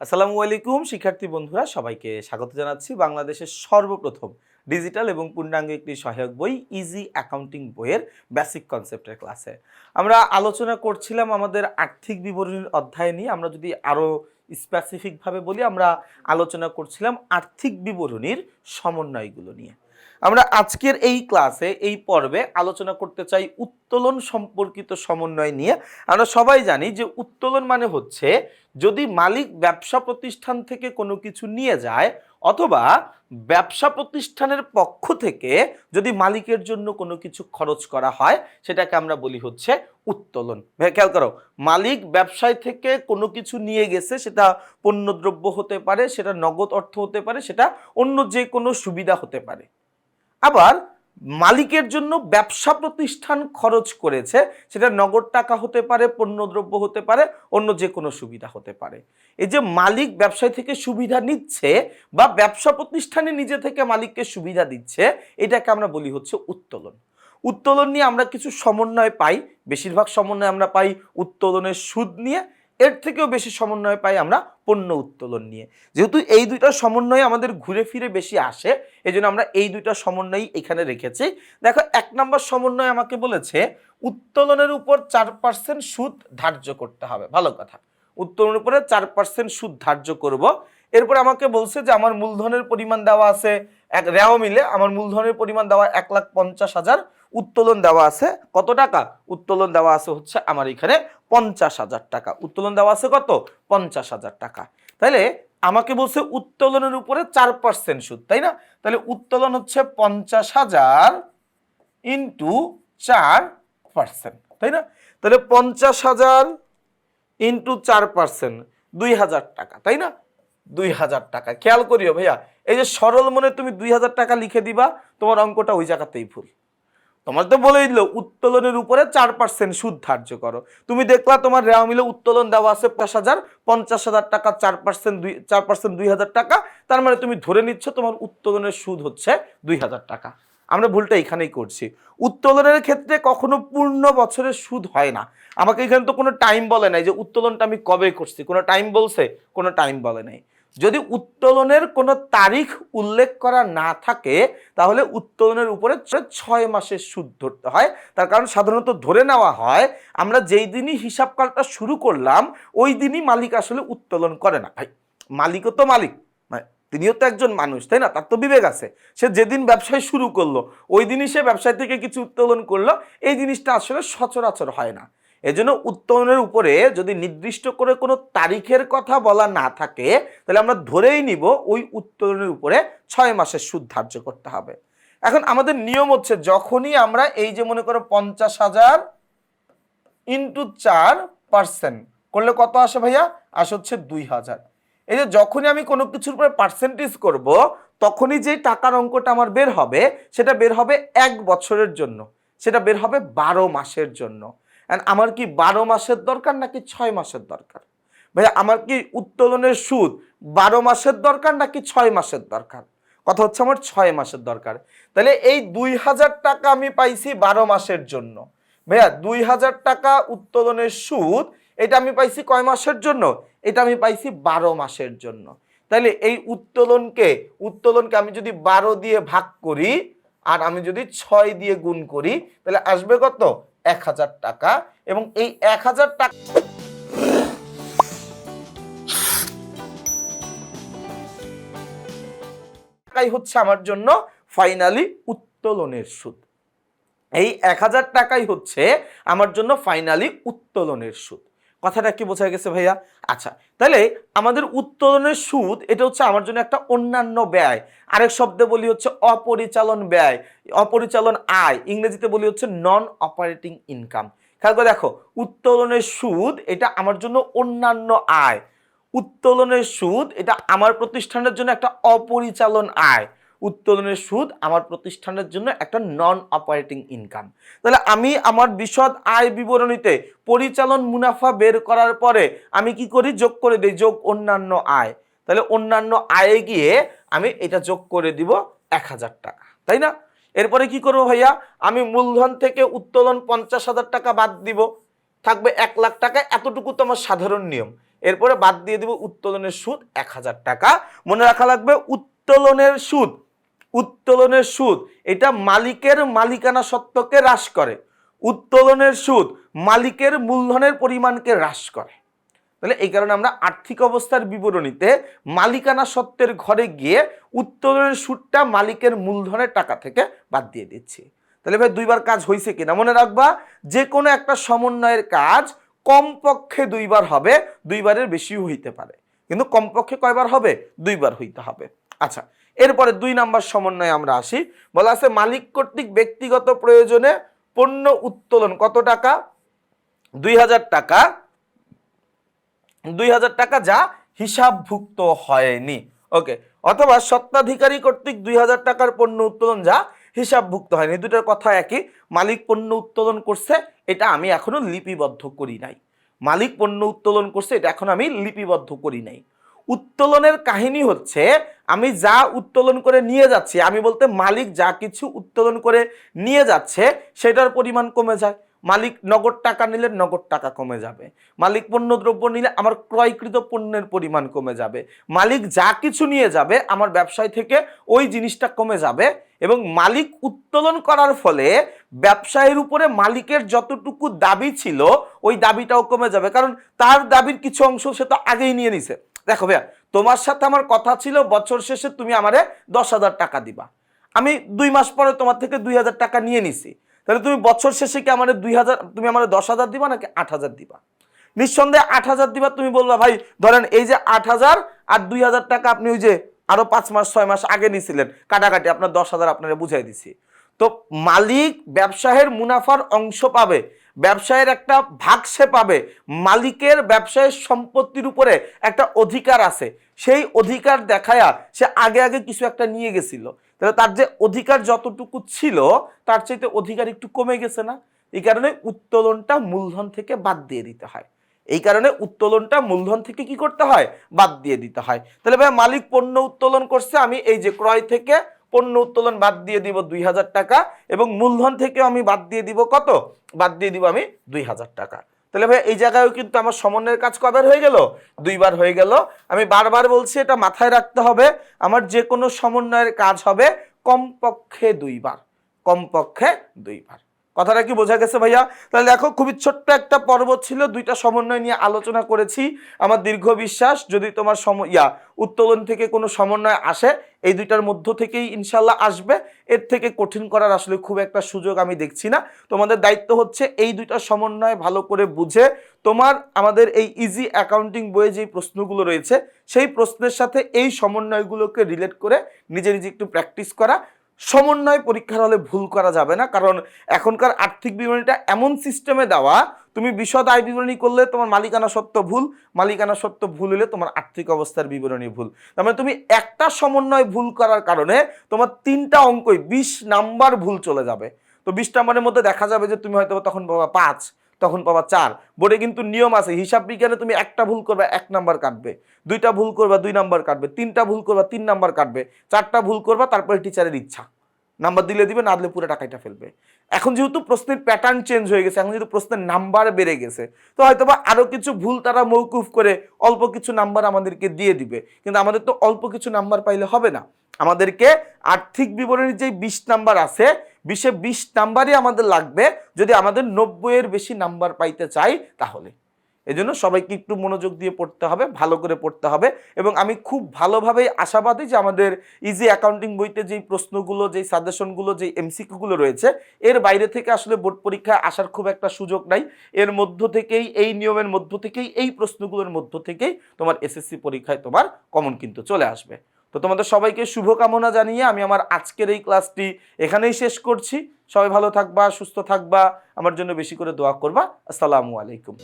আসসালামু আলাইকুম, শিক্ষার্থী বন্ধুরা, সবাইকে স্বাগত জানাচ্ছি বাংলাদেশের সর্বপ্রথম ডিজিটাল এবং পূর্ণাঙ্গ একটি সহায়ক বই ইজি অ্যাকাউন্টিং বইয়ের বেসিক কনসেপ্টের ক্লাসে। আমরা আলোচনা করছিলাম আমাদের আর্থিক বিবরণীর অধ্যায় নিয়ে। আমরা যদি আরও স্পেসিফিকভাবে বলি, আমরা আলোচনা করছিলাম আর্থিক বিবরণীর সমন্বয়গুলো নিয়ে। আমরা আজকের এই ক্লাসে, এই পর্বে আলোচনা করতে চাই উত্তোলন সম্পর্কিত সমন্বয় নিয়ে। আমরা সবাই জানি যে উত্তোলন মানে হচ্ছে যদি মালিক ব্যবসা প্রতিষ্ঠান থেকে কোনো কিছু নিয়ে যায় অথবা ব্যবসা প্রতিষ্ঠানের পক্ষ থেকে যদি মালিকের জন্য কোনো কিছু খরচ করা হয়, সেটাকে আমরা বলি হচ্ছে উত্তোলন। খেয়াল করো, মালিক ব্যবসায় থেকে কোনো কিছু নিয়ে গেছে, সেটা পণ্যদ্রব্য হতে পারে, সেটা নগদ অর্থ হতে পারে, সেটা অন্য যে কোনো সুবিধা হতে পারে। আবার মালিকের জন্য ব্যবসা প্রতিষ্ঠান খরচ করেছে, সেটা নগদ টাকা হতে পারে, পণ্যদ্রব্য হতে পারে, অন্য যে কোনো সুবিধা হতে পারে। এই যে মালিক ব্যবসায় থেকে সুবিধা নিচ্ছে বা ব্যবসা প্রতিষ্ঠানে নিজে থেকে মালিককে সুবিধা দিচ্ছে, এটাকে আমরা বলি হচ্ছে উত্তোলন। উত্তোলন নিয়ে আমরা কিছু সমন্বয় পাই, বেশিরভাগ সমন্বয় আমরা পাই উত্তোলনের সুদ নিয়ে এর থেকেও বেশি সমন্বয় পাই আমরা পণ্য উত্তোলন নিয়ে। যেহেতু এই দুইটা সমন্বয় আমাদের ঘুরে ফিরে বেশি আসে এই আমরা এই দুইটা সমন্বয় এখানে রেখেছি। দেখো, এক নম্বর সমন্বয় আমাকে বলেছে, উত্তোলনের উপর চার পার্সেন্ট সুদ ধার্য করতে হবে। ভালো কথা। উত্তোলনের উপরে চার পার্সেন্ট সুদ ধার্য করব। এরপর আমাকে বলছে যে, আমার মূলধনের পরিমাণ দেওয়া আছে এক রেও মিলে, আমার মূলধনের পরিমাণ দেওয়া এক লাখ পঞ্চাশ হাজার উত্তোলন দেওয়া আছে কত টাকা? উত্তোলন দেওয়া আছে হচ্ছে আমার এখানে পঞ্চাশ হাজার টাকা। উত্তোলন দেওয়া আছে কত? পঞ্চাশ হাজার টাকা। তাহলে আমাকে বলছে উত্তোলনের উপরে চার পার্সেন্ট সুদ, তাই না? তাহলে উত্তোলন হচ্ছে পঞ্চাশ হাজার ইন্টু চার পার্সেন্ট তাই না? তাহলে পঞ্চাশ হাজার ইন্টু চার পার্সেন্ট দুই হাজার টাকা, তাই না? দুই হাজার টাকা। খেয়াল করিও ভাইয়া, এই যে সরল মনে তুমি দুই হাজার টাকা লিখে দিবা, তোমার অঙ্কটা ওই জায়গাতেই ভুল। তোমার তো বলেই দিল, উত্তোলনের উপরে চার পার্সেন্ট সুদ ধার্য করো। তুমি দেখলা তোমার রেওয়া মিলে উত্তোলন দেওয়া আছে পঞ্চাশ হাজার পঞ্চাশ হাজার টাকা, চার পার্সেন্ট দুই, চার পার্সেন্ট দুই হাজার টাকা, তার মানে তুমি ধরে নিচ্ছ তোমার উত্তোলনের সুদ হচ্ছে দুই হাজার টাকা। আমরা ভুলটা এখানেই করছি। উত্তোলনের ক্ষেত্রে কখনো পূর্ণ বছরের সুদ হয় না। আমাকে এখানে তো কোনো টাইম বলে নাই যে উত্তোলনটা আমি কবে করছি। কোনো টাইম বলছে, কোনো টাইম বলে নাই। যদি উত্তোলনের কোনো তারিখ উল্লেখ করা না থাকে, তাহলে উত্তোলনের উপরে ছয় মাসের সুদ ধরতে হয়। তার কারণ সাধারণত ধরে নেওয়া হয়, আমরা যেই দিনই হিসাবকালটা শুরু করলাম, ওই দিনই মালিক আসলে উত্তোলন করে না। ভাই, মালিকও তো মালিক। মানে তিনিও তো একজন মানুষ, তাই না? তার তো বিবেক আছে। সে যেদিন ব্যবসায় শুরু করল, ওই দিনই সে ব্যবসায় থেকে কিছু উত্তোলন করল, এই জিনিসটা আসলে সচরাচর হয় না। এজন্য উত্তোলনের উপরে যদি নির্দিষ্ট করে কোনো তারিখের কথা বলা না থাকে তাহলে আমরা ধরেই নিব ওই উত্তোলনের উপরে ছয় মাসের সুদ ধার্য করতে হবে। এখন আমাদের নিয়ম হচ্ছে যখনই আমরা এই যে মনে করো পঞ্চাশ হাজার ইন্টু চার পার্সেন্ট করলে কত আসে ভাইয়া? আসে হচ্ছে দুই হাজার। এই যে যখনই আমি কোনো কিছুর উপরে পার্সেন্টেজ করব, তখনই যে টাকার অঙ্কটা আমার বের হবে, সেটা বের হবে এক বছরের জন্য। সেটা বের হবে বারো মাসের জন্য। And আমার কি বারো মাসের দরকার নাকি ছয় মাসের দরকার? ভাইয়া, আমার কি উত্তোলনের সুদ বারো মাসের দরকার নাকি ছয় মাসের দরকার? কথা হচ্ছে আমার ছয় মাসের দরকার। তাহলে এই দুই হাজার টাকা আমি পাইছি বারো মাসের জন্য। ভাইয়া, দুই হাজার টাকা উত্তোলনের সুদ, এটা আমি পাইছি কয় মাসের জন্য? এটা আমি পাইছি বারো মাসের জন্য। তাহলে এই উত্তোলনকে উত্তোলনকে আমি যদি বারো দিয়ে ভাগ করি আর আমি যদি ছয় দিয়ে গুণ করি, তাহলে আসবে কত? এক হাজার টাকা। এবং এই এক হাজার টাকা টাকাই হচ্ছে আমার জন্য ফাইনালি উত্তোলনের সুদ। এই এক হাজার টাকাই হচ্ছে আমার জন্য ফাইনালি উত্তোলনের সুদ। কথাটা কি বোঝা গেছে ভাইয়া? আচ্ছা তাহলে আমাদের উত্তোলনের সুদ, এটা হচ্ছে আমার জন্য একটা অন্যান্য ব্যয়। আরেক শব্দে বলি হচ্ছে অপরিচালন ব্যয়, অপরিচালন আয়। ইংরেজিতে বলি হচ্ছে নন অপারেটিং ইনকাম খেয়াল করে দেখো, উত্তোলনের সুদ, এটা আমার জন্য অন্যান্য আয়। উত্তোলনের সুদ, এটা আমার প্রতিষ্ঠানের জন্য একটা অপরিচালন আয়। উত্তোলনের সুদ আমার প্রতিষ্ঠানের জন্য একটা নন অপারেটিং ইনকাম তাহলে আমি আমার বিশদ আয় বিবরণীতে পরিচালন মুনাফা বের করার পরে আমি কি করি? যোগ করে দিই, যোগ অন্যান্য আয়। তাহলে অন্যান্য আয়ে গিয়ে আমি এটা যোগ করে দিব এক হাজার টাকা, তাই না? এরপরে কি করব ভাইয়া? আমি মূলধন থেকে উত্তোলন পঞ্চাশ হাজার টাকা বাদ দিব। থাকবে এক লাখ টাকা, এতটুকু তো আমার সাধারণ নিয়ম। এরপরে বাদ দিয়ে দিব উত্তোলনের সুদ এক হাজার টাকা। মনে রাখা লাগবে উত্তোলনের সুদ উত্তোলনের সুদ, এটা মালিকের মালিকানা সত্ত্বকে হ্রাস করে। উত্তোলনের সুদ মালিকের মূলধনের পরিমাণকে হ্রাস করে। তাহলে এই কারণে আমরা আর্থিক অবস্থার বিবরণীতে মালিকানা সত্ত্বের ঘরে গিয়ে উত্তোলনের সুদটা মালিকের মূলধনের টাকা থেকে বাদ দিয়ে দিচ্ছি। তাহলে ভাই দুইবার কাজ হয়েছে কিনা মনে রাখবা? যে কোনো একটা সমন্বয়ের কাজ কমপক্ষে দুইবার হবে, দুইবারের বেশিও হইতে পারে। কিন্তু কমপক্ষে কয়বার হবে? দুইবার হইতে হবে। আচ্ছা এরপরে দুই নাম্বার সমন্বয়ে আমরা আসি। বলা আছে, মালিক কর্তৃক ব্যক্তিগত প্রয়োজনে পণ্য উত্তোলন কত টাকা? দুই হাজার টাকা। দুই হাজার টাকা যা হিসাবভুক্ত হয়নি। ওকে, অথবা সত্ত্বাধিকারী কর্তৃক দুই হাজার টাকার পণ্য উত্তোলন যা হিসাবভুক্ত হয়নি। দুটার কথা একই। মালিক পণ্য উত্তোলন করছে এটা আমি এখনও লিপিবদ্ধ করি নাই। মালিক পণ্য উত্তোলন করছে, এটা এখন আমি লিপিবদ্ধ করি নাই। উত্তোলনের কাহিনী হচ্ছে, আমি যা উত্তোলন করে নিয়ে যাচ্ছি, আমি বলতে মালিক যা কিছু উত্তোলন করে নিয়ে যাচ্ছে, সেটার পরিমাণ কমে যায়। মালিক নগদ টাকা নিলে নগদ টাকা কমে যাবে। মালিক পণ্য দ্রব্য নিলে আমার ক্রয়কৃত পণ্যের পরিমাণ কমে যাবে। মালিক যা কিছু নিয়ে যাবে, আমার ব্যবসায় থেকে ওই জিনিসটা কমে যাবে এবং মালিক উত্তোলন করার ফলে ব্যবসায়ের উপরে মালিকের যতটুকু দাবি ছিল, ওই দাবিটাও কমে যাবে। কারণ তার দাবির কিছু অংশ সে তো আগেই নিয়ে নিছে। দেখো ভাইয়া, তোমার সাথে আমার কথা ছিল, বছর শেষে তুমি আমারে দশ হাজার টাকা দিবা। আমি দুই মাস পরে তোমার থেকে দুই হাজার টাকা নিয়ে নিছি। তাহলে তুমি বছর শেষে কি আমার দুই হাজার, তুমি আমার দশ হাজার দিবা নাকি আট হাজার দিবা? নিঃসন্দেহে আট হাজার দিবা, তুমি বলবা, ভাই, ধরেন এই যে আট হাজার আর দুই হাজার টাকা আপনি ওই যে আরও পাঁচ মাস, ছয় মাস আগে নিয়েছিলেন কাটাকাটি আপনার দশ হাজার আপনারা বুঝাই দিছি। তো মালিক ব্যবসায়ের মুনাফার অংশ পাবে, ব্যবসায়ের একটা ভাগ সে পাবে, মালিকের ব্যবসায়ের সম্পত্তির উপরে একটা অধিকার আছে। সেই অধিকার দেখায়া সে আগে আগে কিছু একটা নিয়ে গেছিল। তাহলে তার যে অধিকার যতটুকু ছিল, তার চাইতে অধিকার একটু কমে গেছে না? এই কারণে উত্তোলনটা মূলধন থেকে বাদ দিয়ে দিতে হয়। এই কারণে উত্তোলনটা মূলধন থেকে কি করতে হয়? বাদ দিয়ে দিতে হয়। তাহলে ভাই মালিক পণ্য উত্তোলন করছে, আমি এই যে ক্রয় থেকে পণ্য উত্তোলন বাদ দিয়ে দিব দুই হাজার টাকা এবং মূলধন থেকে আমি বাদ দিয়ে দিব কত? বাদ দিয়ে দিব আমি দুই হাজার টাকা। তাহলে ভাই এই জায়গায়ও কিন্তু আমার সমন্বয়ের কাজ কবার হয়ে গেল? দুইবার হয়ে গেল। আমি বারবার বলছি, এটা মাথায় রাখতে হবে, আমার যে কোনো সমন্বয়ের কাজ হবে কমপক্ষে দুইবার। কমপক্ষে দুইবার। কথাটা কি বোঝা গেছে ভাইয়া? তাহলে দেখো, খুবই ছোট্ট একটা পর্ব ছিল, দুইটা সমন্বয় নিয়ে আলোচনা করেছি। আমার দীর্ঘ বিশ্বাস, যদি তোমার সম, ইয়া, উত্তোলন থেকে কোনো সমন্বয় আসে, এই দুইটার মধ্য থেকেই ইনশাল্লাহ আসবে। এর থেকে কঠিন করার আসলে খুব একটা সুযোগ আমি দেখছি না। তোমাদের দায়িত্ব হচ্ছে এই দুইটা সমন্বয় ভালো করে বুঝে, তোমার আমাদের এই ইজি অ্যাকাউন্টিং বইয়ে যে প্রশ্নগুলো রয়েছে, সেই প্রশ্নের সাথে এই সমন্বয়গুলোকে রিলেট করে নিজে নিজে একটু প্র্যাকটিস করা। সমন্বয় পরীক্ষার হলে ভুল করা যাবে না, কারণ এখনকার আর্থিক বিবরণীটা এমন সিস্টেমে দেওয়া, তুমি বিশদ আয় বিবরণী করলে তোমার মালিকানা সত্ত্ব ভুল, মালিকানা সত্ত্ব ভুল হলে তোমার আর্থিক অবস্থার বিবরণী ভুল। তার মানে তুমি একটা সমন্বয় ভুল করার কারণে তোমার তিনটা অঙ্কই বিশ নাম্বার ভুল চলে যাবে। তো বিশ নাম্বারের মধ্যে দেখা যাবে যে তুমি হয়তো তখন পাঁচ তখন পাবা চার। বোর্ডে কিন্তু নিয়ম আছে, হিসাব বিজ্ঞানে তুমি একটা ভুল করবে, এক নাম্বার কাটবে। দুইটা ভুল করবা, দুই নাম্বার কাটবে। তিনটা ভুল করবা, তিন নাম্বার কাটবে। চারটা ভুল করবা, তারপরে টিচারের ইচ্ছা। নাম্বার দিলে দিবে, না দিলে পুরো টাকাটা ফেলবে। এখন যেহেতু প্রশ্নের প্যাটার্ন চেঞ্জ হয়ে গেছে, এখন যেহেতু প্রশ্নের নাম্বার বেড়ে গেছে, তো হয়তো বা আরও কিছু ভুল তারা মৌকুফ করে অল্প কিছু নাম্বার আমাদেরকে দিয়ে দিবে। কিন্তু আমাদের তো অল্প কিছু নাম্বার পাইলে হবে না। আমাদেরকে আর্থিক বিবরণীর যে বিশ নাম্বার আছে বিশে বিশ নাম্বারই আমাদের লাগবে। যদি আমাদের নব্বইয়ের বেশি নাম্বার পাইতে চাই তাহলে। এজন্য সবাইকে একটু মনোযোগ দিয়ে পড়তে হবে, ভালো করে পড়তে হবে এবং আমি খুব ভালোভাবে আশাবাদী যে আমাদের ইজি অ্যাকাউন্টিং বইতে যেই প্রশ্নগুলো, যেই সাজেশনগুলো যেই এমসিকিউগুলো রয়েছে, এর বাইরে থেকে আসলে বোর্ড পরীক্ষায় আসার খুব একটা সুযোগ নাই। এর মধ্য থেকেই, এই নিয়মের মধ্য থেকেই, এই প্রশ্নগুলোর মধ্য থেকেই তোমার এসএসসি পরীক্ষায় তোমার কমন কিন্তু চলে আসবে। তো তোমাদের সবাইকে শুভকামনা জানিয়ে আমি আমার আজকের এই ক্লাসটি এখানেই শেষ করছি। সবাই ভালো থাকবা, সুস্থ থাকবা, আমার জন্য বেশি করে দোয়া করবা। আসসালামু আলাইকুম।